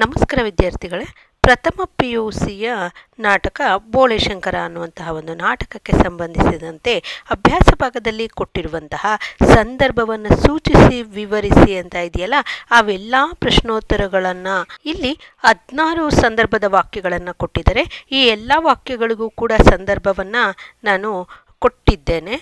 ನಮಸ್ಕಾರ ವಿದ್ಯಾರ್ಥಿಗಳೇ. ಪ್ರಥಮ ಪಿ ಯು ಸಿಯ ನಾಟಕ ಬೋಳೆಶಂಕರ ಅನ್ನುವಂತಹ ಒಂದು ನಾಟಕಕ್ಕೆ ಸಂಬಂಧಿಸಿದಂತೆ ಅಭ್ಯಾಸ ಭಾಗದಲ್ಲಿ ಕೊಟ್ಟಿರುವಂತಹ ಸಂದರ್ಭವನ್ನು ಸೂಚಿಸಿ, ವಿವರಿಸಿ ಅಂತ ಇದೆಯಲ್ಲ, ಅವೆಲ್ಲ ಪ್ರಶ್ನೋತ್ತರಗಳನ್ನು ಇಲ್ಲಿ ಹದಿನಾರು ಸಂದರ್ಭದ ವಾಕ್ಯಗಳನ್ನು ಕೊಟ್ಟಿದ್ದಾರೆ. ಈ ಎಲ್ಲ ವಾಕ್ಯಗಳಿಗೂ ಕೂಡ ಸಂದರ್ಭವನ್ನು ನಾನು ಕೊಟ್ಟಿದ್ದೇನೆ.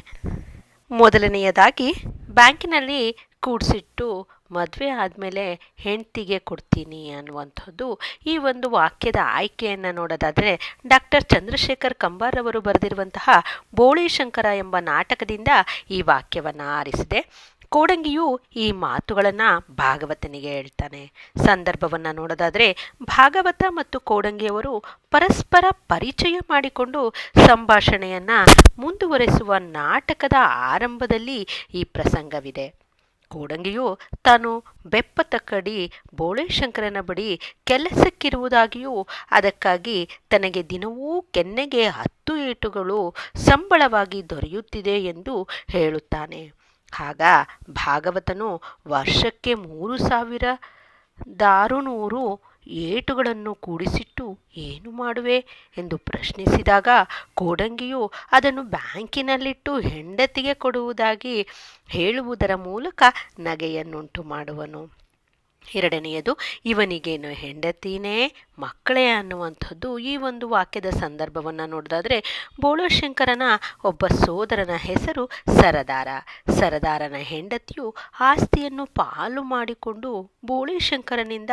ಮೊದಲನೆಯದಾಗಿ, ಬ್ಯಾಂಕಿನಲ್ಲಿ ಕೂಡಿಸಿಟ್ಟು ಮದುವೆ ಆದಮೇಲೆ ಹೆಂಡ್ತಿಗೆ ಕೊಡ್ತೀನಿ ಅನ್ನುವಂಥದ್ದು ಈ ಒಂದು ವಾಕ್ಯದ ಆಯ್ಕೆಯನ್ನು ನೋಡೋದಾದರೆ ಡಾಕ್ಟರ್ ಚಂದ್ರಶೇಖರ್ ಕಂಬಾರವರು ಬರೆದಿರುವಂತಹ ಬೋಳಿಶಂಕರ ಎಂಬ ನಾಟಕದಿಂದ ಈ ವಾಕ್ಯವನ್ನು ಆರಿಸಿದೆ. ಕೋಡಂಗಿಯು ಈ ಮಾತುಗಳನ್ನು ಭಾಗವತನಿಗೆ ಹೇಳ್ತಾನೆ. ಸಂದರ್ಭವನ್ನು ನೋಡೋದಾದರೆ ಭಾಗವತ ಮತ್ತು ಕೋಡಂಗಿಯವರು ಪರಸ್ಪರ ಪರಿಚಯ ಮಾಡಿಕೊಂಡು ಸಂಭಾಷಣೆಯನ್ನು ಮುಂದುವರೆಸುವ ನಾಟಕದ ಆರಂಭದಲ್ಲಿ ಈ ಪ್ರಸಂಗವಿದೆ. ಕೋಡಂಗಿಯು ತಾನು ಬೆಪ್ಪತ್ತ ಕಡಿ ಬೋಳೇಶಂಕರನ ಬಳಿ ಕೆಲಸಕ್ಕಿರುವುದಾಗಿಯೂ ಅದಕ್ಕಾಗಿ ತನಗೆ ದಿನವೂ ಕೆನ್ನೆಗೆ ಹತ್ತು ಏಟುಗಳು ಸಂಬಳವಾಗಿ ದೊರೆಯುತ್ತಿದೆ ಎಂದು ಹೇಳುತ್ತಾನೆ. ಆಗ ಭಾಗವತನು ವರ್ಷಕ್ಕೆ ಮೂರು ಸಾವಿರ ದಾರುನೂರು ಏಟುಗಳನ್ನು ಕೂಡಿಸಿಟ್ಟು ಏನು ಮಾಡುವೆ ಎಂದು ಪ್ರಶ್ನಿಸಿದಾಗ ಕೋಡಂಗಿಯು ಅದನ್ನು ಬ್ಯಾಂಕಿನಲ್ಲಿಟ್ಟು ಹೆಂಡತಿಗೆ ಕೊಡುವುದಾಗಿ ಹೇಳುವುದರ ಮೂಲಕ ನಗೆಯನ್ನುಂಟು ಮಾಡುವನು. ಎರಡನೆಯದು, ಇವನಿಗೇನು ಹೆಂಡತಿನೇ, ಮಕ್ಕಳೇ ಅನ್ನುವಂಥದ್ದು ಈ ಒಂದು ವಾಕ್ಯದ ಸಂದರ್ಭವನ್ನು ನೋಡಿದಾದರೆ, ಬೋಳಶಂಕರನ ಒಬ್ಬ ಸೋದರನ ಹೆಸರು ಸರದಾರ. ಸರದಾರನ ಹೆಂಡತಿಯು ಆಸ್ತಿಯನ್ನು ಪಾಲು ಮಾಡಿಕೊಂಡು ಬೋಳಿಶಂಕರನಿಂದ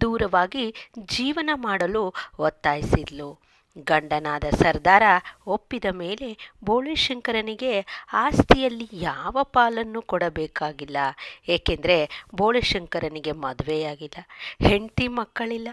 ದೂರವಾಗಿ ಜೀವನ ಮಾಡಲು ಒತ್ತಾಯಿಸಿದ್ಲು. ಗಂಡನಾದ ಸರ್ದಾರ ಒಪ್ಪಿದ ಮೇಲೆ ಬೋಳಿಶಂಕರನಿಗೆ ಆಸ್ತಿಯಲ್ಲಿ ಯಾವ ಪಾಲನ್ನು ಕೊಡಬೇಕಾಗಿಲ್ಲ. ಏಕೆಂದರೆ ಬೋಳೆಶಂಕರನಿಗೆ ಮದುವೆಯಾಗಿಲ್ಲ, ಹೆಂಡತಿ ಮಕ್ಕಳಿಲ್ಲ.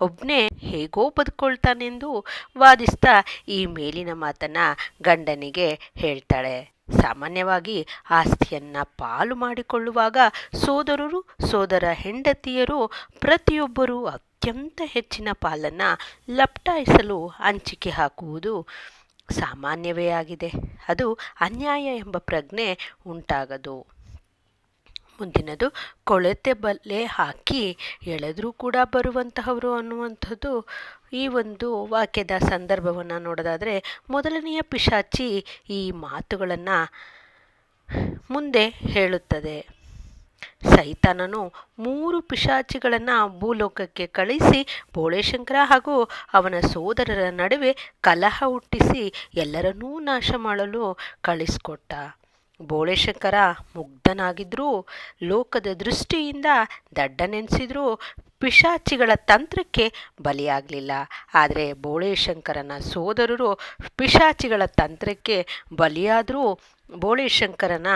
ಒಬ್ಬನೇ ಹೇಗೋ ಬದುಕೊಳ್ತಾನೆಂದು ವಾದಿಸ್ತಾ ಈ ಮೇಲಿನ ಮಾತನ್ನು ಗಂಡನಿಗೆ ಹೇಳ್ತಾಳೆ. ಸಾಮಾನ್ಯವಾಗಿ ಆಸ್ತಿಯನ್ನು ಪಾಲು ಮಾಡಿಕೊಳ್ಳುವಾಗ ಸೋದರರು, ಸೋದರ ಹೆಂಡತಿಯರು ಪ್ರತಿಯೊಬ್ಬರೂ ಅತ್ಯಂತ ಹೆಚ್ಚಿನ ಪಾಲನ್ನು ಲಪ್ಟಾಯಿಸಲು ಹಂಚಿಕೆ ಹಾಕುವುದು ಸಾಮಾನ್ಯವೇ ಆಗಿದೆ. ಅದು ಅನ್ಯಾಯ ಎಂಬ ಪ್ರಜ್ಞೆ ಉಂಟಾಗದು. ಮುಂದಿನದು, ಕೊಳೆತೆ ಬಲೆ ಹಾಕಿ ಎಳೆದರೂ ಕೂಡ ಬರುವಂತಹವರು ಅನ್ನುವಂಥದ್ದು ಈ ಒಂದು ವಾಕ್ಯದ ಸಂದರ್ಭವನ್ನು ನೋಡೋದಾದರೆ ಮೊದಲನೆಯ ಪಿಶಾಚಿ ಈ ಮಾತುಗಳನ್ನು ಮುಂದೆ ಹೇಳುತ್ತದೆ. ಸೈತಾನನು ಮೂರು ಪಿಶಾಚಿಗಳನ್ನು ಭೂಲೋಕಕ್ಕೆ ಕಳಿಸಿ ಬೋಳೇಶಂಕರ ಹಾಗೂ ಅವನ ಸೋದರರ ನಡುವೆ ಕಲಹ ಹುಟ್ಟಿಸಿ ಎಲ್ಲರನ್ನೂ ನಾಶ ಮಾಡಲು ಕಳಿಸ್ಕೊಟ್ಟ. ಬೋಳೇಶಂಕರ ಮುಗ್ಧನಾಗಿದ್ದರೂ ಲೋಕದ ದೃಷ್ಟಿಯಿಂದ ದಡ್ಡನೆನಿಸಿದ್ರೂ ಪಿಶಾಚಿಗಳ ತಂತ್ರಕ್ಕೆ ಬಲಿಯಾಗಲಿಲ್ಲ. ಆದರೆ ಬೋಳೇಶಂಕರನ ಸೋದರರು ಪಿಶಾಚಿಗಳ ತಂತ್ರಕ್ಕೆ ಬಲಿಯಾದರೂ ಬೋಳೇಶಂಕರನ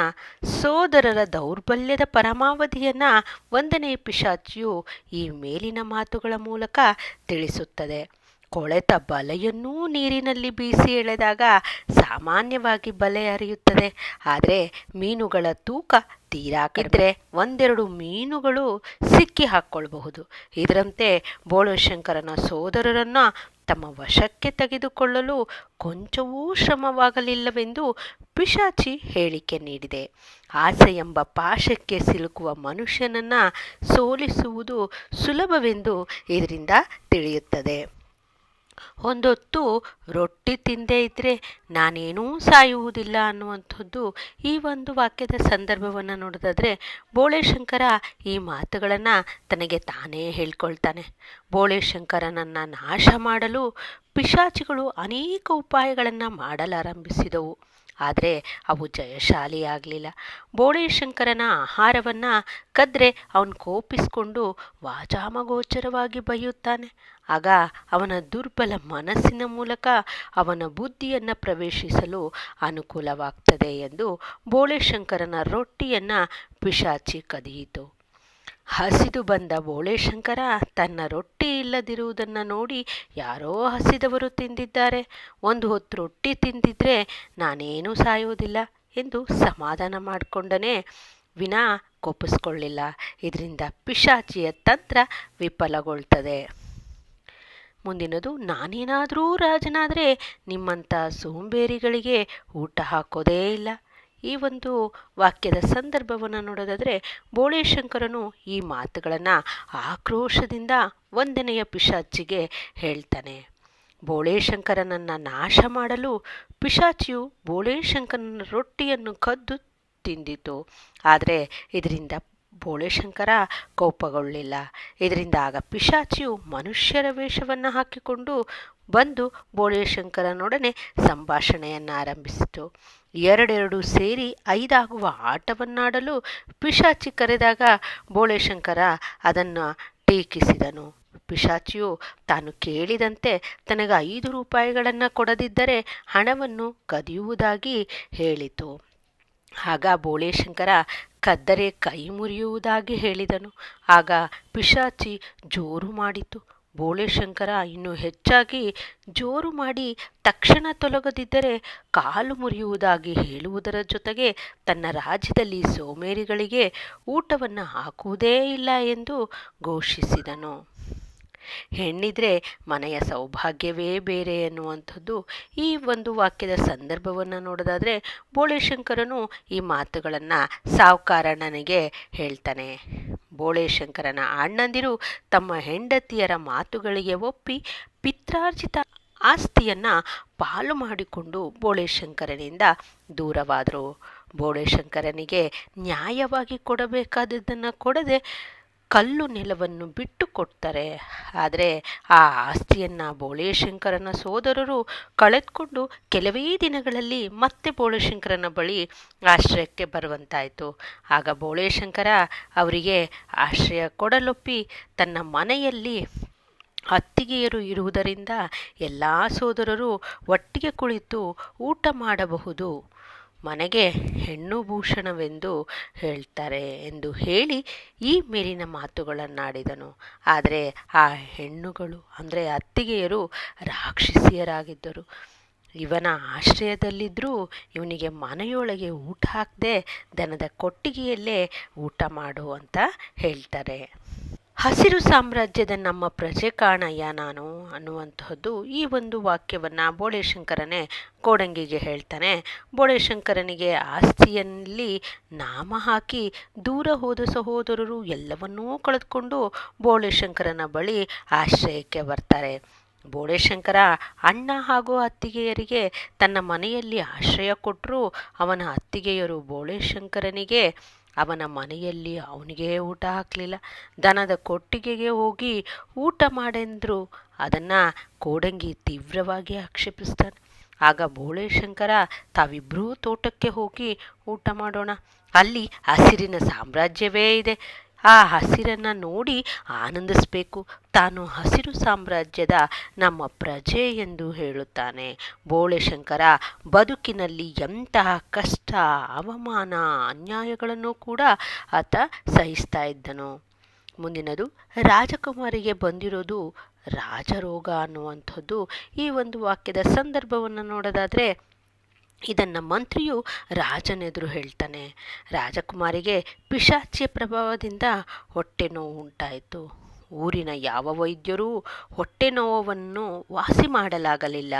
ಸೋದರರ ದೌರ್ಬಲ್ಯದ ಪರಮಾವಧಿಯನ್ನು ಒಂದನೇ ಪಿಶಾಚಿಯು ಈ ಮೇಲಿನ ಮಾತುಗಳ ಮೂಲಕ ತಿಳಿಸುತ್ತದೆ. ಕೊಳೆತ ಬಲೆಯನ್ನೂ ನೀರಿನಲ್ಲಿ ಬೀಸಿ ಎಳೆದಾಗ ಸಾಮಾನ್ಯವಾಗಿ ಬಲೆ ಹರಿಯುತ್ತದೆ. ಆದರೆ ಮೀನುಗಳ ತೂಕ ತೀರಾ ಇದ್ದರೆ ಒಂದೆರಡು ಮೀನುಗಳು ಸಿಕ್ಕಿ ಹಾಕ್ಕೊಳ್ಬಹುದು ಇದರಂತೆ ಬೋಳಶಂಕರನ ಸೋದರರನ್ನು ತಮ್ಮ ವಶಕ್ಕೆ ತೆಗೆದುಕೊಳ್ಳಲು ಕೊಂಚವೂ ಶ್ರಮವಾಗಲಿಲ್ಲವೆಂದು ಪಿಶಾಚಿ ಹೇಳಿಕೆ ನೀಡಿದೆ. ಆಸೆ ಎಂಬ ಪಾಶಕ್ಕೆ ಸಿಲುಕುವ ಮನುಷ್ಯನನ್ನು ಸೋಲಿಸುವುದು ಸುಲಭವೆಂದು ಇದರಿಂದ ತಿಳಿಯುತ್ತದೆ. ಒಂದೊತ್ತು ರೊಟ್ಟಿ ತಿಂದೇ ಇದ್ದರೆ ನಾನೇನೂ ಸಾಯುವುದಿಲ್ಲ ಅನ್ನುವಂಥದ್ದು ಈ ಒಂದು ವಾಕ್ಯದ ಸಂದರ್ಭವನ್ನು ನೋಡೋದಾದರೆ ಬೋಳೇಶಂಕರ ಈ ಮಾತುಗಳನ್ನು ತನಗೆ ತಾನೇ ಹೇಳ್ಕೊಳ್ತಾನೆ. ಬೋಳೇಶಂಕರನನ್ನು ನಾಶ ಮಾಡಲು ಪಿಶಾಚಿಗಳು ಅನೇಕ ಉಪಾಯಗಳನ್ನು ಮಾಡಲಾರಂಭಿಸಿದವು. ಆದರೆ ಅವು ಜಯಶಾಲಿಯಾಗಲಿಲ್ಲ. ಬೋಳೇಶಂಕರನ ಆಹಾರವನ್ನು ಕದ್ರೆ ಅವನು ಕೋಪಿಸಿಕೊಂಡು ವಾಚಾಮಗೋಚರವಾಗಿ ಬೈಯುತ್ತಾನೆ ಆಗ ಅವನ ದುರ್ಬಲ ಮನಸ್ಸಿನ ಮೂಲಕ ಅವನ ಬುದ್ಧಿಯನ್ನು ಪ್ರವೇಶಿಸಲು ಅನುಕೂಲವಾಗ್ತದೆ ಎಂದು ಬೋಳೇಶಂಕರನ ರೊಟ್ಟಿಯನ್ನು ಪಿಶಾಚಿ ಕದಿಯಿತು. ಹಸಿದು ಬಂದ ಬೋಳೇಶಂಕರ ತನ್ನ ರೊಟ್ಟಿ ಇಲ್ಲದಿರುವುದನ್ನು ನೋಡಿ ಯಾರೋ ಹಸಿದವರು ತಿಂದಿದ್ದಾರೆ. ಒಂದು ಹೊತ್ತು ರೊಟ್ಟಿ ತಿಂದಿದ್ರೆ ನಾನೇನೂ ಸಾಯುವುದಿಲ್ಲ ಎಂದು ಸಮಾಧಾನ ಮಾಡಿಕೊಂಡನೇ ವಿನ ಕೋಪಿಸ್ಕೊಳ್ಳಿಲ್ಲ. ಇದರಿಂದ ಪಿಶಾಚಿಯ ತಂತ್ರ ವಿಫಲಗೊಳ್ತದೆ. ಮುಂದಿನದು, ನಾನೇನಾದರೂ ರಾಜನಾದರೆ ನಿಮ್ಮಂಥ ಸೋಂಬೇರಿಗಳಿಗೆ ಊಟ ಹಾಕೋದೇ ಇಲ್ಲ. ಈ ಒಂದು ವಾಕ್ಯದ ಸಂದರ್ಭವನ್ನು ನೋಡೋದಾದರೆ ಬೋಳೇಶಂಕರನು ಈ ಮಾತುಗಳನ್ನು ಆಕ್ರೋಶದಿಂದ ಒಂದನೆಯ ಪಿಶಾಚಿಗೆ ಹೇಳ್ತಾನೆ. ಬೋಳೇಶಂಕರನನ್ನು ನಾಶ ಮಾಡಲು ಪಿಶಾಚಿಯು ಬೋಳೇಶಂಕರನ ರೊಟ್ಟಿಯನ್ನು ಕದ್ದು ತಿಂದಿತು. ಆದರೆ ಇದರಿಂದ ಬೋಳೇಶಂಕರ ಕೋಪಗೊಳ್ಳಿಲ್ಲ. ಇದರಿಂದ ಆಗ ಪಿಶಾಚಿಯು ಮನುಷ್ಯರ ವೇಷವನ್ನು ಹಾಕಿಕೊಂಡು ಬಂದು ಬೋಳೇಶಂಕರನೊಡನೆ ಸಂಭಾಷಣೆಯನ್ನು ಆರಂಭಿಸಿತು ಎರಡೆರಡು ಸೇರಿ ಐದಾಗುವ ಆಟವನ್ನಾಡಲು ಪಿಶಾಚಿ ಕರೆದಾಗ ಬೋಳೇಶಂಕರ ಅದನ್ನು ಟೀಕಿಸಿದನು. ಪಿಶಾಚಿಯು ತಾನು ಕೇಳಿದಂತೆ ತನಗೆ ಐದು ರೂಪಾಯಿಗಳನ್ನು ಕೊಡದಿದ್ದರೆ ಹಣವನ್ನು ಕದಿಯುವುದಾಗಿ ಹೇಳಿತು. ಆಗ ಬೋಳೇಶಂಕರ ಕದ್ದರೆ ಕೈ ಮುರಿಯುವುದಾಗಿ ಹೇಳಿದನು. ಆಗ ಪಿಶಾಚಿ ಜೋರು ಮಾಡಿತು. ಬೋಳೇಶಂಕರ ಇನ್ನೂ ಹೆಚ್ಚಾಗಿ ಜೋರು ಮಾಡಿ ತಕ್ಷಣ ತೊಲಗದಿದ್ದರೆ ಕಾಲು ಮುರಿಯುವುದಾಗಿ ಹೇಳುವುದರ ಜೊತೆಗೆ ತನ್ನ ರಾಜ್ಯದಲ್ಲಿ ಸೋಮೇರಿಗಳಿಗೆ ಊಟವನ್ನು ಹಾಕುವುದೇ ಇಲ್ಲ ಎಂದು ಘೋಷಿಸಿದನು. ಹೆಣ್ಣಿದ್ರೆ ಮನೆಯ ಸೌಭಾಗ್ಯವೇ ಬೇರೆ ಎನ್ನುವಂಥದ್ದು. ಈ ಒಂದು ವಾಕ್ಯದ ಸಂದರ್ಭವನ್ನು ನೋಡೋದಾದರೆ ಬೋಳೆಶಂಕರನು ಈ ಮಾತುಗಳನ್ನು ಸಾವುಕಾರಣ್ಣನಿಗೆ ಹೇಳ್ತಾನೆ. ಬೋಳೇಶಂಕರನ ಅಣ್ಣಂದಿರು ತಮ್ಮ ಹೆಂಡತಿಯರ ಮಾತುಗಳಿಗೆ ಒಪ್ಪಿ ಪಿತ್ರಾರ್ಜಿತ ಆಸ್ತಿಯನ್ನು ಪಾಲು ಮಾಡಿಕೊಂಡು ಬೋಳೇಶಂಕರನಿಂದ ದೂರವಾದರು. ಬೋಳೇಶಂಕರನಿಗೆ ನ್ಯಾಯವಾಗಿ ಕೊಡಬೇಕಾದದ್ದನ್ನು ಕೊಡದೆ ಕಲ್ಲು ನೆಲವನ್ನು ಬಿಟ್ಟು ಕೊಡ್ತಾರೆ. ಆದರೆ ಆ ಆಸ್ತಿಯನ್ನು ಬೋಳೇಶಂಕರನ ಸೋದರರು ಕಳೆದುಕೊಂಡು ಕೆಲವೇ ದಿನಗಳಲ್ಲಿ ಮತ್ತೆ ಬೋಳೇಶಂಕರನ ಬಳಿ ಆಶ್ರಯಕ್ಕೆ ಬರುವಂತಾಯಿತು. ಆಗ ಬೋಳೇಶಂಕರ ಅವರಿಗೆ ಆಶ್ರಯ ಕೊಡಲೊಪ್ಪಿ ತನ್ನ ಮನೆಯಲ್ಲಿ ಅತ್ತಿಗೆಯರು ಇರುವುದರಿಂದ ಎಲ್ಲ ಸೋದರರು ಒಟ್ಟಿಗೆ ಕುಳಿತು ಊಟ ಮಾಡಬಹುದು. ಮನೆಗೆ ಹೆಣ್ಣು ಭೂಷಣವೆಂದು ಹೇಳ್ತಾರೆ ಎಂದು ಹೇಳಿ ಈ ಮೇಲಿನ ಮಾತುಗಳನ್ನಾಡಿದನು. ಆದರೆ ಆ ಹೆಣ್ಣುಗಳು, ಅಂದರೆ ಅತ್ತಿಗೆಯರು ರಾಕ್ಷಸಿಯರಾಗಿದ್ದರು. ಇವನ ಆಶ್ರಯದಲ್ಲಿದ್ದರೂ ಇವನಿಗೆ ಮನೆಯೊಳಗೆ ಊಟ ಹಾಕದೆ ದನದ ಕೊಟ್ಟಿಗೆಯಲ್ಲೇ ಊಟ ಮಾಡು ಅಂತ ಹೇಳ್ತಾರೆ. ಹಸಿರು ಸಾಮ್ರಾಜ್ಯದ ನಮ್ಮ ಪ್ರಜೆ ಕಾಣಯ್ಯ ನಾನು ಅನ್ನುವಂತಹದ್ದು ಈ ಒಂದು ವಾಕ್ಯವನ್ನು ಬೋಳೇಶಂಕರನೇ ಕೋಡಂಗಿಗೆ ಹೇಳ್ತಾನೆ. ಬೋಳೇಶಂಕರನಿಗೆ ಆಸ್ತಿಯಲ್ಲಿ ನಾಮ ಹಾಕಿ ದೂರ ಹೋದ ಸಹೋದರರು ಎಲ್ಲವನ್ನೂ ಕಳೆದುಕೊಂಡು ಬೋಳೇಶಂಕರನ ಬಳಿ ಆಶ್ರಯಕ್ಕೆ ಬರ್ತಾರೆ. ಬೋಳೇಶಂಕರ ಅಣ್ಣ ಹಾಗೂ ಅತ್ತಿಗೆಯರಿಗೆ ತನ್ನ ಮನೆಯಲ್ಲಿ ಆಶ್ರಯ ಕೊಟ್ಟರು ಅವನ ಅತ್ತಿಗೆಯರು ಬೋಳೇಶಂಕರನಿಗೆ ಅವನ ಮನೆಯಲ್ಲಿ ಅವನಿಗೆ ಊಟ ಹಾಕಲಿಲ್ಲ. ದನದ ಕೊಟ್ಟಿಗೆಗೆ ಹೋಗಿ ಊಟ ಮಾಡೆಂದರು. ಅದನ್ನು ಕೋಡಂಗಿ ತೀವ್ರವಾಗಿ ಆಕ್ಷೇಪಿಸ್ತಾನೆ. ಆಗ ಬೋಳೆ ಶಂಕರ ತಾವಿಬ್ಬರೂ ತೋಟಕ್ಕೆ ಹೋಗಿ ಊಟ ಮಾಡೋಣ. ಅಲ್ಲಿ ಹಸಿರಿನ ಸಾಮ್ರಾಜ್ಯವೇ ಇದೆ. ಆ ಹಸಿರನ್ನು ನೋಡಿ ಆನಂದಿಸಬೇಕು. ತಾನು ಹಸಿರು ಸಾಮ್ರಾಜ್ಯದ ನಮ್ಮ ಪ್ರಜೆ ಎಂದು ಹೇಳುತ್ತಾನೆ. ಬೋಳೆಶಂಕರ, ಬದುಕಿನಲ್ಲಿ ಎಂತಹ ಕಷ್ಟ, ಅವಮಾನ, ಅನ್ಯಾಯಗಳನ್ನು ಕೂಡ ಆತ ಸಹಿಸ್ತಾ ಇದ್ದನು. ಮುಂದಿನದು, ರಾಜಕುಮಾರಿಗೆ ಬಂದಿರೋದು ರಾಜರೋಗ ಅನ್ನುವಂಥದ್ದು. ಈ ಒಂದು ವಾಕ್ಯದ ಸಂದರ್ಭವನ್ನು ನೋಡೋದಾದರೆ ಇದನ್ನು ಮಂತ್ರಿಯು ರಾಜನೆದುರು ಹೇಳ್ತಾನೆ. ರಾಜಕುಮಾರಿಗೆ ಪಿಶಾಚಿಯ ಪ್ರಭಾವದಿಂದ ಹೊಟ್ಟೆ ನೋವು ಉಂಟಾಯಿತು. ಊರಿನ ಯಾವ ವೈದ್ಯರೂ ಹೊಟ್ಟೆ ನೋವನ್ನು ವಾಸಿ ಮಾಡಲಾಗಲಿಲ್ಲ.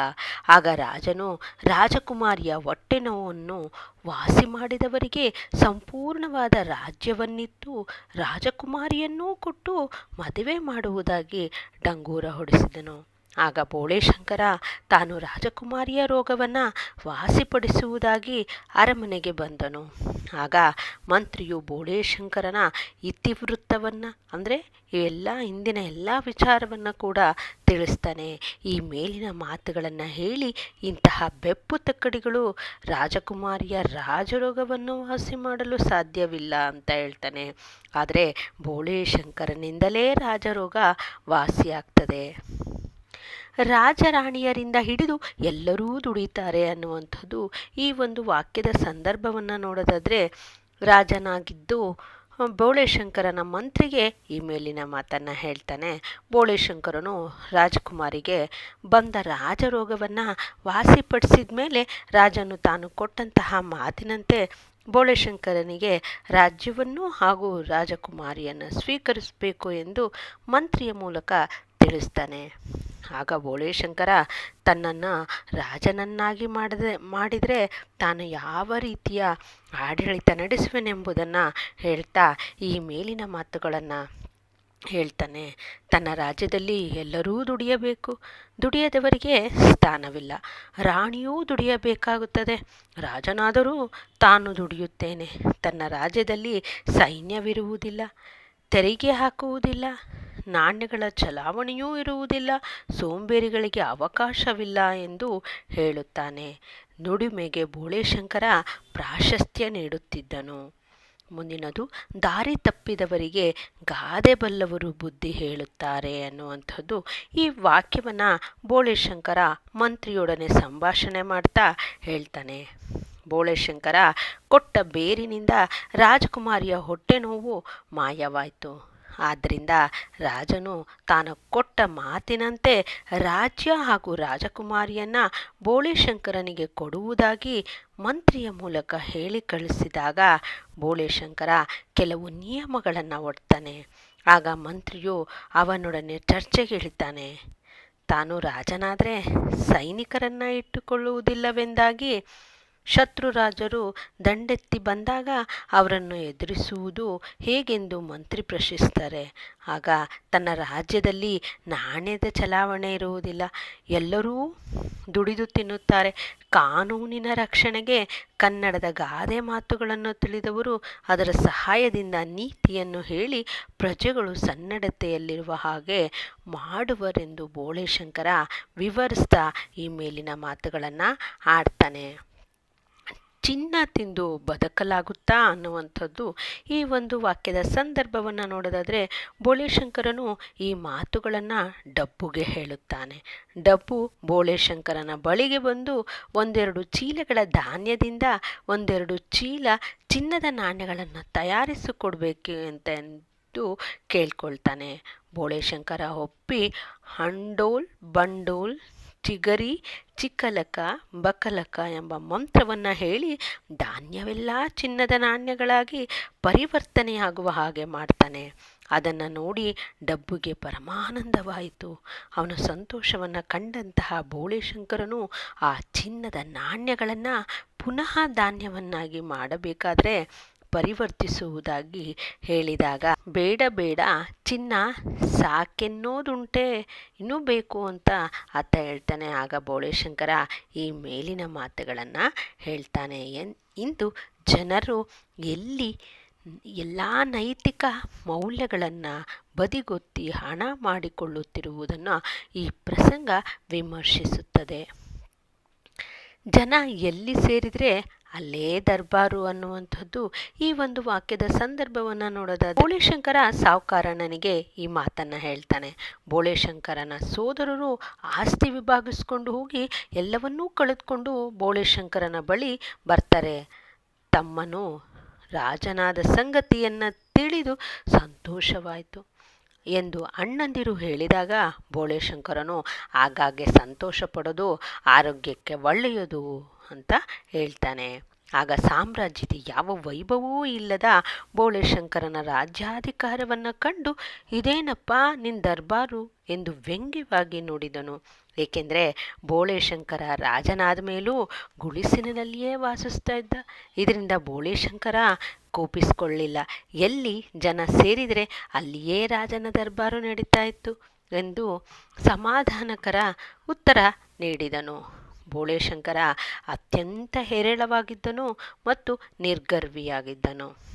ಆಗ ರಾಜನು ರಾಜಕುಮಾರಿಯ ಹೊಟ್ಟೆ ನೋವನ್ನು ವಾಸಿ ಮಾಡಿದವರಿಗೆ ಸಂಪೂರ್ಣವಾದ ರಾಜ್ಯವನ್ನಿತ್ತು. ರಾಜಕುಮಾರಿಯನ್ನೂ ಕೊಟ್ಟು ಮದುವೆ ಮಾಡುವುದಾಗಿ ಡಂಗೂರ ಹೊಡೆಸಿದನು. ಆಗ ಬೋಳೇಶಂಕರ ತಾನು ರಾಜಕುಮಾರಿಯ ರೋಗವನ್ನು ವಾಸಿಪಡಿಸುವುದಾಗಿ ಅರಮನೆಗೆ ಬಂದನು. ಆಗ ಮಂತ್ರಿಯು ಬೋಳೇಶಂಕರನ ಇತಿವೃತ್ತವನ್ನು, ಅಂದರೆ ಎಲ್ಲ ಇಂದಿನ ಎಲ್ಲ ವಿಚಾರವನ್ನು ಕೂಡ ತಿಳಿಸ್ತಾನೆ. ಈ ಮೇಲಿನ ಮಾತುಗಳನ್ನು ಹೇಳಿ ಇಂತಹ ಬೆಪ್ಪು ತಕ್ಕಡಿಗಳು ರಾಜಕುಮಾರಿಯ ರಾಜರೋಗವನ್ನು ವಾಸಿ ಮಾಡಲು ಸಾಧ್ಯವಿಲ್ಲ ಅಂತ ಹೇಳ್ತಾನೆ. ಆದರೆ ಬೋಳೇಶಂಕರನಿಂದಲೇ ರಾಜರೋಗ ವಾಸಿಯಾಗ್ತದೆ. ರಾಜರಾಣಿಯರಿಂದ ಹಿಡಿದು ಎಲ್ಲರೂ ದುಡಿತಾರೆ ಅನ್ನುವಂಥದ್ದು ಈ ಒಂದು ವಾಕ್ಯದ ಸಂದರ್ಭವನ್ನು ನೋಡೋದಾದರೆ ರಾಜನಾಗಿದ್ದು ಬೋಳೇಶಂಕರನ ಮಂತ್ರಿಗೆ ಈ ಮೇಲಿನ ಮಾತನ್ನು ಹೇಳ್ತಾನೆ. ಬೋಳೇಶಂಕರನು ರಾಜಕುಮಾರಿಗೆ, ಬಂದ ರಾಜರೋಗವನ್ನು ವಾಸಿಪಡಿಸಿದ ಮೇಲೆ ರಾಜನು ತಾನು ಕೊಟ್ಟಂತಹ ಮಾತಿನಂತೆ ಬೋಳೇಶಂಕರನಿಗೆ ರಾಜ್ಯವನ್ನು ಹಾಗೂ ರಾಜಕುಮಾರಿಯನ್ನು ಸ್ವೀಕರಿಸಬೇಕು ಎಂದು ಮಂತ್ರಿಯ ಮೂಲಕ ತಿಳಿಸ್ತಾನೆ. ಆಗ ಬೋಳೇಶಂಕರ ತನ್ನನ್ನು ರಾಜನನ್ನಾಗಿ ಮಾಡದೆ, ಮಾಡಿದರೆ ತಾನು ಯಾವ ರೀತಿಯ ಆಡಳಿತ ನಡೆಸುವೆನೆಂಬುದನ್ನು ಹೇಳ್ತಾ ಈ ಮೇಲಿನ ಮಾತುಗಳನ್ನು ಹೇಳ್ತಾನೆ. ತನ್ನ ರಾಜ್ಯದಲ್ಲಿ ಎಲ್ಲರೂ ದುಡಿಯಬೇಕು. ದುಡಿಯದವರಿಗೆ ಸ್ಥಾನವಿಲ್ಲ. ರಾಣಿಯೂ ದುಡಿಯಬೇಕಾಗುತ್ತದೆ. ರಾಜನಾದರೂ ತಾನು ದುಡಿಯುತ್ತೇನೆ. ತನ್ನ ರಾಜ್ಯದಲ್ಲಿ ಸೈನ್ಯವಿರುವುದಿಲ್ಲ. ತೆರಿಗೆ ಹಾಕುವುದಿಲ್ಲ. ನಾಣ್ಯಗಳ ಚಲಾವಣೆಯೂ ಇರುವುದಿಲ್ಲ, ಸೋಂಬೇರಿಗಳಿಗೆ ಅವಕಾಶವಿಲ್ಲ ಎಂದು ಹೇಳುತ್ತಾನೆ. ನುಡಿಮೆಗೆ ಬೋಳೇಶಂಕರ ಪ್ರಾಶಸ್ತ್ಯ ನೀಡುತ್ತಿದ್ದನು. ಮುಂದಿನದು, ದಾರಿ ತಪ್ಪಿದವರಿಗೆ ಗಾದೆ ಬಲ್ಲವರು ಬುದ್ಧಿ ಹೇಳುತ್ತಾರೆ ಅನ್ನುವಂಥದ್ದು. ಈ ವಾಕ್ಯವನ್ನು ಬೋಳೇಶಂಕರ ಮಂತ್ರಿಯೊಡನೆ ಸಂಭಾಷಣೆ ಮಾಡ್ತಾ ಹೇಳ್ತಾನೆ. ಬೋಳೇಶಂಕರ ಕೊಟ್ಟ ಬೇರಿನಿಂದ ರಾಜಕುಮಾರಿಯ ಹೊಟ್ಟೆ ನೋವು ಮಾಯವಾಯಿತು. ಆದ್ದರಿಂದ ರಾಜನು ತಾನು ಕೊಟ್ಟ ಮಾತಿನಂತೆ ರಾಜ್ಯ ಹಾಗೂ ರಾಜಕುಮಾರಿಯನ್ನು ಬೋಳೇಶಂಕರನಿಗೆ ಕೊಡುವುದಾಗಿ ಮಂತ್ರಿಯ ಮೂಲಕ ಹೇಳಿ ಕಳಿಸಿದಾಗ ಬೋಳೇಶಂಕರ ಕೆಲವು ನಿಯಮಗಳನ್ನು ಒಡ್ತಾನೆ. ಆಗ ಮಂತ್ರಿಯು ಅವನೊಡನೆ ಚರ್ಚೆಗಿಳಿತಾನೆ ತಾನು ರಾಜನಾದರೆ ಸೈನಿಕರನ್ನು ಇಟ್ಟುಕೊಳ್ಳುವುದಿಲ್ಲವೆಂದಾಗಿ ಶತ್ರು ರಾಜರು ದಂಡೆತ್ತಿ ಬಂದಾಗ ಅವರನ್ನು ಎದುರಿಸುವುದು ಹೇಗೆಂದು ಮಂತ್ರಿ ಪ್ರಶ್ನಿಸ್ತಾರೆ. ಆಗ ತನ್ನ ರಾಜ್ಯದಲ್ಲಿ ನಾಣ್ಯದ ಚಲಾವಣೆ ಇರುವುದಿಲ್ಲ. ಎಲ್ಲರೂ ದುಡಿದು ತಿನ್ನುತ್ತಾರೆ. ಕಾನೂನಿನ ರಕ್ಷಣೆಗೆ ಕನ್ನಡದ ಗಾದೆ ಮಾತುಗಳನ್ನು ತಿಳಿದವರು ಅದರ ಸಹಾಯದಿಂದ ನೀತಿಯನ್ನು ಹೇಳಿ ಪ್ರಜೆಗಳು ಸನ್ನಡತೆಯಲ್ಲಿರುವ ಹಾಗೆ ಮಾಡುವರೆಂದು ಬೋಳೆಶಂಕರ ವಿವರಿಸ್ತಾ ಈ ಮೇಲಿನ ಮಾತುಗಳನ್ನು ಆಡ್ತಾನೆ. ಚಿನ್ನ ತಿಂದು ಬದುಕಲಾಗುತ್ತಾ ಅನ್ನುವಂಥದ್ದು ಈ ಒಂದು ವಾಕ್ಯದ ಸಂದರ್ಭವನ್ನು ನೋಡೋದಾದರೆ ಬೋಳೆಶಂಕರನು ಈ ಮಾತುಗಳನ್ನು ಡಬ್ಬುಗೆ ಹೇಳುತ್ತಾನೆ. ಡಬ್ಬು ಬೋಳೆಶಂಕರನ ಬಳಿಗೆ ಬಂದು ಒಂದೆರಡು ಚೀಲಗಳ ಧಾನ್ಯದಿಂದ ಒಂದೆರಡು ಚೀಲ ಚಿನ್ನದ ನಾಣ್ಯಗಳನ್ನು ತಯಾರಿಸಿಕೊಡ್ಬೇಕು ಅಂತ ಎಂದು ಕೇಳ್ಕೊಳ್ತಾನೆ. ಬೋಳೆಶಂಕರ ಒಪ್ಪಿ ಹಂಡೋಲ್ ಬಂಡೋಲ್ ಚಿಗರಿ, ಚಿಕ್ಕಲಕ, ಬಕಲಕ ಎಂಬ ಮಂತ್ರವನ್ನು ಹೇಳಿ ಧಾನ್ಯವೆಲ್ಲ ಚಿನ್ನದ ನಾಣ್ಯಗಳಾಗಿ ಪರಿವರ್ತನೆಯಾಗುವ ಹಾಗೆ ಮಾಡ್ತಾನೆ. ಅದನ್ನು ನೋಡಿ ಡಬ್ಬುಗೆ ಪರಮಾನಂದವಾಯಿತು. ಅವನ ಸಂತೋಷವನ್ನು ಕಂಡಂತಹ ಬೋಳೇಶಂಕರನು ಆ ಚಿನ್ನದ ನಾಣ್ಯಗಳನ್ನು ಪುನಃ ಧಾನ್ಯವನ್ನಾಗಿ ಮಾಡಬೇಕಾದ್ರೆ ಪರಿವರ್ತಿಸುವುದಾಗಿ ಹೇಳಿದಾಗ, ಬೇಡ ಬೇಡ, ಚಿನ್ನ ಸಾಕೆನ್ನೋದುಂಟೆ, ಇನ್ನೂ ಬೇಕು ಅಂತ ಅತ್ತ ಹೇಳ್ತಾನೆ. ಆಗ ಬೋಳೇಶಂಕರ ಈ ಮೇಲಿನ ಮಾತುಗಳನ್ನು ಹೇಳ್ತಾನೆ ಎನ್, ಇಂದು ಜನರು ಎಲ್ಲಿ ಎಲ್ಲ ನೈತಿಕ ಮೌಲ್ಯಗಳನ್ನು ಬದಿಗೊತ್ತಿ ಹಣ ಮಾಡಿಕೊಳ್ಳುತ್ತಿರುವುದನ್ನು ಈ ಪ್ರಸಂಗ ವಿಮರ್ಶಿಸುತ್ತದೆ. ಜನ ಎಲ್ಲಿ ಸೇರಿದರೆ ಅಲ್ಲೇ ದರ್ಬಾರು ಅನ್ನುವಂಥದ್ದು ಈ ಒಂದು ವಾಕ್ಯದ ಸಂದರ್ಭವನ್ನು ನೋಡದ ಬೋಳೆಶಂಕರ ಸಾವುಕಾರಣ್ಣನಿಗೆ ಈ ಮಾತನ್ನು ಹೇಳ್ತಾನೆ. ಬೋಳೆಶಂಕರನ ಸೋದರರು ಆಸ್ತಿ ವಿಭಾಗಿಸ್ಕೊಂಡು ಹೋಗಿ ಎಲ್ಲವನ್ನೂ ಕಳೆದುಕೊಂಡು ಬೋಳೆಶಂಕರನ ಬಳಿ ಬರ್ತಾರೆ. ತಮ್ಮನು ರಾಜನಾದ ಸಂಗತಿಯನ್ನು ತಿಳಿದು ಸಂತೋಷವಾಯಿತು ಎಂದು ಅಣ್ಣಂದಿರು ಹೇಳಿದಾಗ ಬೋಳೇಶಂಕರನು ಆಗಾಗ್ಗೆ ಸಂತೋಷ ಪಡೋದು, ಆರೋಗ್ಯಕ್ಕೆ ಒಳ್ಳೆಯದು ಅಂತ ಹೇಳ್ತಾನೆ. ಆಗ ಸಾಮ್ರಾಜ್ಯದ ಯಾವ ವೈಭವವೂ ಇಲ್ಲದ ಬೋಳೆಶಂಕರನ ರಾಜ್ಯಾಧಿಕಾರವನ್ನು ಕಂಡು, ಇದೇನಪ್ಪ ನಿನ್ನ ದರ್ಬಾರು? ಎಂದು ವ್ಯಂಗ್ಯವಾಗಿ ನೋಡಿದನು. ಏಕೆಂದರೆ ಬೋಳೆಶಂಕರ ರಾಜನಾದ ಮೇಲೂ ಗುಡಿಸಿನಲ್ಲಿಯೇ ವಾಸಿಸ್ತಾ ಇದ್ದ. ಇದರಿಂದ ಬೋಳೇಶಂಕರ ಕೋಪಿಸಿಕೊಳ್ಳಿಲ್ಲ. ಎಲ್ಲಿ ಜನ ಸೇರಿದರೆ ಅಲ್ಲಿಯೇ ರಾಜನ ದರ್ಬಾರು ನಡೀತಾ ಇತ್ತು ಎಂದು ಸಮಾಧಾನಕರ ಉತ್ತರ ನೀಡಿದನು. ಬೋಳೇಶಂಕರ ಅತ್ಯಂತ ಹೇರಳವಾಗಿದ್ದನು ಮತ್ತು ನಿರ್ಗರ್ವಿಯಾಗಿದ್ದನು.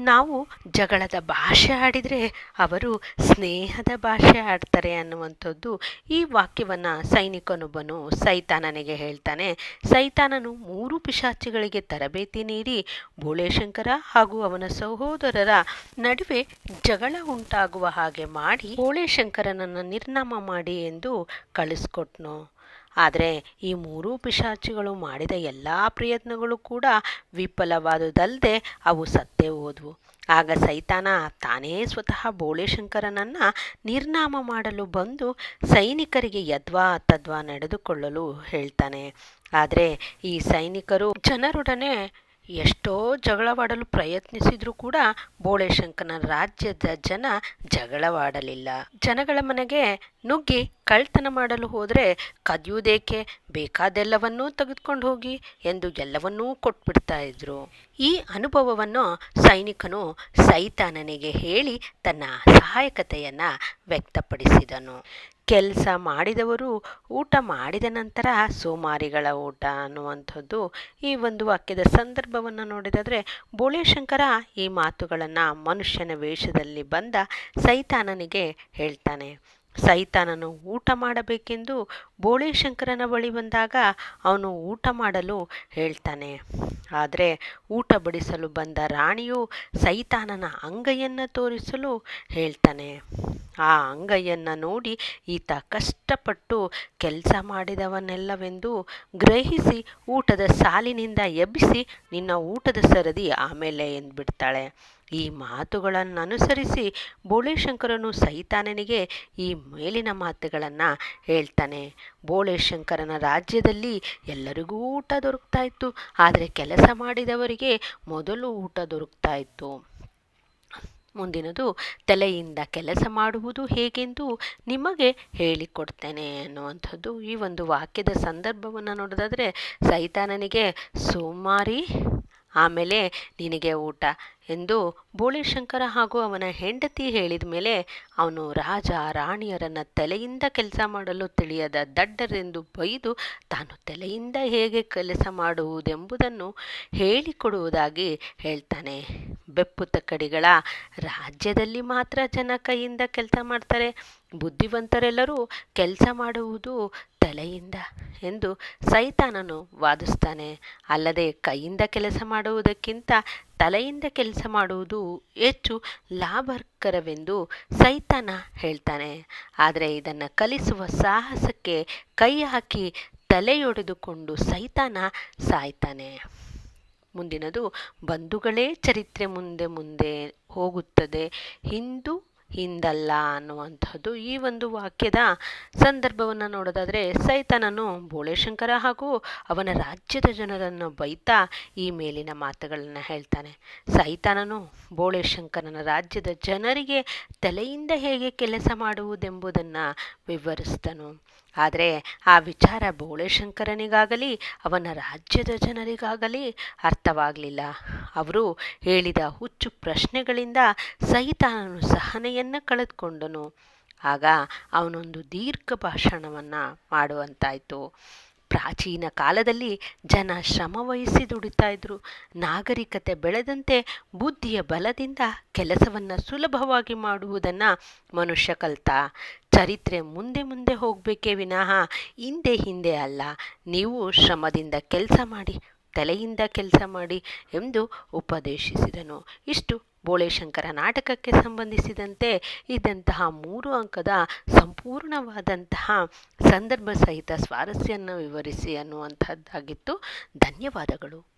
ನಾವು ಜಗಳದ ಭಾಷೆ ಆಡಿದರೆ ಅವರು ಸ್ನೇಹದ ಭಾಷೆ ಆಡ್ತಾರೆ ಅನ್ನುವಂಥದ್ದು ಈ ವಾಕ್ಯವನ್ನು ಸೈನಿಕನೊಬ್ಬನು ಸೈತಾನನಿಗೆ ಹೇಳ್ತಾನೆ. ಸೈತಾನನು ಮೂರು ಪಿಶಾಚಿಗಳಿಗೆ ತರಬೇತಿ ನೀಡಿ ಬೋಳೇಶಂಕರ ಹಾಗೂ ಅವನ ಸಹೋದರರ ನಡುವೆ ಜಗಳ ಉಂಟಾಗುವ ಹಾಗೆ ಮಾಡಿ ಬೋಳೇಶಂಕರನನ್ನು ನಿರ್ನಾಮ ಮಾಡಿ ಎಂದು ಕಳಿಸ್ಕೊಟ್ನು. ಆದರೆ ಈ ಮೂರೂ ಪಿಶಾಚಿಗಳು ಮಾಡಿದ ಎಲ್ಲ ಪ್ರಯತ್ನಗಳು ಕೂಡ ವಿಫಲವಾದುದಲ್ಲದೆ ಅವು ಸತ್ತೇ ಹೋದವು. ಆಗ ಸೈತಾನ ತಾನೇ ಸ್ವತಃ ಬೋಳೇಶಂಕರನನ್ನು ನಿರ್ನಾಮ ಮಾಡಲು ಬಂದು ಸೈನಿಕರಿಗೆ ಯದ್ವಾ ತದ್ವಾ ನಡೆದುಕೊಳ್ಳಲು ಹೇಳ್ತಾನೆ. ಆದರೆ ಈ ಸೈನಿಕರು ಜನರೊಡನೆ ಎಷ್ಟೋ ಜಗಳವಾಡಲು ಪ್ರಯತ್ನಿಸಿದರೂ ಕೂಡ ಬೋಳೆಶಂಕನ ರಾಜ್ಯದ ಜನ ಜಗಳವಾಡಲಿಲ್ಲ. ಜನಗಳ ಮನೆಗೆ ನುಗ್ಗಿ ಕಳ್ತನ ಮಾಡಲು ಹೋದರೆ ಕದಿಯುವುದೇಕೆ? ಬೇಕಾದೆಲ್ಲವನ್ನೂ ತೆಗೆದುಕೊಂಡು ಹೋಗಿ ಎಂದು ಎಲ್ಲವನ್ನೂ ಕೊಟ್ಬಿಡ್ತಾ ಇದ್ರು. ಈ ಅನುಭವವನ್ನು ಸೈನಿಕನು ಸೈತಾನನಿಗೆ ಹೇಳಿ ತನ್ನ ಸಹಾಯಕತೆಯನ್ನು ವ್ಯಕ್ತಪಡಿಸಿದನು. ಕೆಲಸ ಮಾಡಿದವರು ಊಟ ಮಾಡಿದ ನಂತರ ಸೋಮಾರಿಗಳ ಊಟ ಅನ್ನುವಂಥದ್ದು. ಈ ಒಂದು ವಾಕ್ಯದ ಸಂದರ್ಭವನ್ನು ನೋಡಿದಾದರೆ ಬೋಳೇಶಂಕರ ಈ ಮಾತುಗಳನ್ನು ಮನುಷ್ಯನ ವೇಷದಲ್ಲಿ ಬಂದ ಸೈತಾನನಿಗೆ ಹೇಳ್ತಾನೆ. ಸೈತಾನನು ಊಟ ಮಾಡಬೇಕೆಂದು ಬೋಳೇಶಂಕರನ ಬಳಿ ಬಂದಾಗ ಅವನು ಊಟ ಮಾಡಲು ಹೇಳ್ತಾನೆ. ಆದರೆ ಊಟ ಬಡಿಸಲು ಬಂದ ರಾಣಿಯು ಸೈತಾನನ ಅಂಗೈಯನ್ನು ತೋರಿಸಲು ಹೇಳ್ತಾನೆ. ಆ ಅಂಗೈಯನ್ನು ನೋಡಿ ಈತ ಕಷ್ಟಪಟ್ಟು ಕೆಲಸ ಮಾಡಿದವನೆಲ್ಲವೆಂದು ಗ್ರಹಿಸಿ ಊಟದ ಸಾಲಿನಿಂದ ಎಬ್ಬಿಸಿ ನಿನ್ನ ಊಟದ ಸರದಿ ಆಮೇಲೆ ಎಂದ್ಬಿಡ್ತಾಳೆ. ಈ ಮಾತುಗಳನ್ನು ಅನುಸರಿಸಿ ಬೋಳೇಶಂಕರನು ಸೈತಾನನಿಗೆ ಈ ಮೇಲಿನ ಮಾತುಗಳನ್ನು ಹೇಳ್ತಾನೆ. ಬೋಳೇಶಂಕರನ ರಾಜ್ಯದಲ್ಲಿ ಎಲ್ಲರಿಗೂ ಊಟ ದೊರಕ್ತಾ ಇತ್ತು. ಆದರೆ ಕೆಲಸ ಮಾಡಿದವರಿಗೆ ಮೊದಲು ಊಟ ದೊರಕ್ತಾ ಇತ್ತು. ಮುಂದಿನದು, ತಲೆಯಿಂದ ಕೆಲಸ ಮಾಡುವುದು ಹೇಗೆಂದು ನಿಮಗೆ ಹೇಳಿಕೊಡ್ತೇನೆ ಅನ್ನುವಂಥದ್ದು. ಈ ಒಂದು ವಾಕ್ಯದ ಸಂದರ್ಭವನ್ನು ನೋಡೋದಾದರೆ, ಸೈತಾನನಿಗೆ ಸೋಮಾರಿ, ಆಮೇಲೆ ನಿನಗೆ ಊಟ. ಎಂದು ಬೋಳಿಶಂಕರ ಹಾಗೂ ಅವನ ಹೆಂಡತಿ ಹೇಳಿದ ಮೇಲೆ ಅವನು ರಾಜ ರಾಣಿಯರನ್ನು ತಲೆಯಿಂದ ಕೆಲಸ ಮಾಡಲು ತಿಳಿಯದ ದಡ್ಡರೆಂದು ಬೈದು ತಾನು ತಲೆಯಿಂದ ಹೇಗೆ ಕೆಲಸ ಮಾಡುವುದೆಂಬುದನ್ನು ಹೇಳಿಕೊಡುವುದಾಗಿ ಹೇಳ್ತಾನೆ. ಬೆಪ್ಪು ತಕ್ಕಡಿಗಳ ರಾಜ್ಯದಲ್ಲಿ ಮಾತ್ರ ಜನ ಕೈಯಿಂದ ಕೆಲಸ ಮಾಡ್ತಾರೆ. ಬುದ್ಧಿವಂತರೆಲ್ಲರೂ ಕೆಲಸ ಮಾಡುವುದು ತಲೆಯಿಂದ ಎಂದು ಸೈತಾನನು ವಾದಿಸ್ತಾನೆ ಅಲ್ಲದೆ ಕೈಯಿಂದ ಕೆಲಸ ಮಾಡುವುದಕ್ಕಿಂತ ತಲೆಯಿಂದ ಕೆಲಸ ಮಾಡುವುದು ಹೆಚ್ಚು ಲಾಭಕರವೆಂದು ಸೈತಾನ ಹೇಳ್ತಾನೆ. ಆದರೆ ಇದನ್ನು ಕಲಿಸುವ ಸಾಹಸಕ್ಕೆ ಕೈ ಹಾಕಿ ತಲೆಯೊಡೆದುಕೊಂಡು ಸೈತಾನ ಸಾಯ್ತಾನೆ. ಮುಂದಿನದು, ಬಂಧುಗಳೇ ಚರಿತ್ರೆ ಮುಂದೆ ಮುಂದೆ ಹೋಗುತ್ತದೆ. ಹಿಂದೂ ಹಿಂದಲ್ಲ ಅನ್ನುವಂಥದ್ದು ಈ ಒಂದು ವಾಕ್ಯದ ಸಂದರ್ಭವನ್ನು ನೋಡೋದಾದರೆ ಸೈತಾನನು ಬೋಳೇಶಂಕರ ಹಾಗೂ ಅವನ ರಾಜ್ಯದ ಜನರನ್ನು ಬೈತಾ ಈ ಮೇಲಿನ ಮಾತುಗಳನ್ನು ಹೇಳ್ತಾನೆ. ಸೈತಾನನು ಬೋಳೇಶಂಕರನ ರಾಜ್ಯದ ಜನರಿಗೆ ತಲೆಯಿಂದ ಹೇಗೆ ಕೆಲಸ ಮಾಡುವುದೆಂಬುದನ್ನು ವಿವರಿಸ್ತನು. ಆದರೆ ಆ ವಿಚಾರ ಬೋಳೆಶಂಕರನಿಗಾಗಲಿ, ಅವನ ರಾಜ್ಯದ ಜನರಿಗಾಗಲಿ ಅರ್ಥವಾಗಲಿಲ್ಲ. ಅವರು ಹೇಳಿದ ಹುಚ್ಚು ಪ್ರಶ್ನೆಗಳಿಂದ ಸೈತಾನನು ಸಹನೆಯನ್ನು ಕಳೆದುಕೊಂಡನು. ಆಗ ಅವನೊಂದು ದೀರ್ಘ ಭಾಷಣವನ್ನು ಮಾಡುವಂತಾಯಿತು. ಪ್ರಾಚೀನ ಕಾಲದಲ್ಲಿ ಜನ ಶ್ರಮವಹಿಸಿ ದುಡಿತಾ ಇದ್ರು. ನಾಗರಿಕತೆ ಬೆಳೆದಂತೆ ಬುದ್ಧಿಯ ಬಲದಿಂದ ಕೆಲಸವನ್ನು ಸುಲಭವಾಗಿ ಮಾಡುವುದನ್ನು ಮನುಷ್ಯ ಕಲ್ತ. ಚರಿತ್ರೆ ಮುಂದೆ ಮುಂದೆ ಹೋಗಬೇಕೇ ವಿನಃ, ಹಿಂದೆ ಹಿಂದೆ ಅಲ್ಲ. ನೀವು ಶ್ರಮದಿಂದ ಕೆಲಸ ಮಾಡಿ, ತಲೆಯಿಂದ ಕೆಲಸ ಮಾಡಿ ಎಂದು ಉಪದೇಶಿಸಿದನು. ಇಷ್ಟು ಬೋಳೇಶಂಕರ ನಾಟಕಕ್ಕೆ ಸಂಬಂಧಿಸಿದಂತೆ ಇದ್ದಂತಹ ಮೂರು ಅಂಕದ ಸಂಪೂರ್ಣವಾದಂತಹ ಸಂದರ್ಭ ಸಹಿತ ಸ್ವಾರಸ್ಯನ್ನು ವಿವರಿಸಿ ಅನ್ನುವಂಥದ್ದಾಗಿತ್ತು. ಧನ್ಯವಾದಗಳು.